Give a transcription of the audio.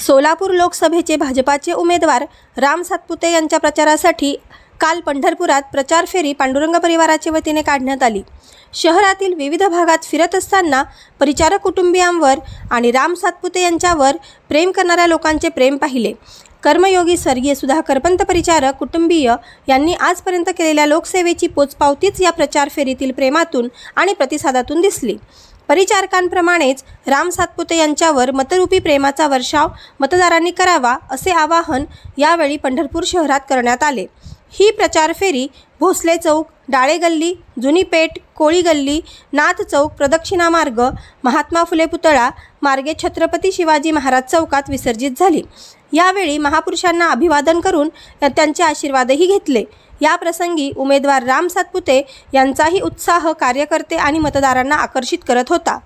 सोलापूर लोकसभेचे भाजपाचे उमेदवार राम सातपुते यांच्या प्रचारासाठी काल पंढरपुरात प्रचार फेरी पांडुरंग परिवाराच्या वतीने काढण्यात आली. शहरातील विविध भागात फिरत असताना परिचारक कुटुंबियांवर आणि राम सातपुते यांच्यावर प्रेम करणाऱ्या लोकांचे प्रेम पाहिले. कर्मयोगी स्वर्गीय सुधाकर पंत परिचारक कुटुंबीय यांनी आजपर्यंत केलेल्या लोकसेवेची पोचपावतीच या प्रचार फेरीतील प्रेमातून आणि प्रतिसादातून दिसली. परिचारकांप्रमाणेच राम सातपुते यांच्यावर मतरूपी प्रेमाचा वर्षाव मतदारांनी करावा असे आवाहन यावेळी पंढरपूर शहरात करण्यात आले. ही प्रचार फेरी भोसले चौक डाळे गल्ली जुनी पेठ कोळी गल्ली नाथ चौक प्रदक्षिणा मार्ग महात्मा फुले पुतळा मार्गे छत्रपती शिवाजी महाराज चौकात विसर्जित झाली. यावेळी महापुरुषांना अभिवादन करून त्यांचे आशीर्वादही घेतले. या प्रसंगी उमेदवार राम सातपुते यांचाही उत्साह कार्यकर्ते आणि मतदारांना आकर्षित करत होता.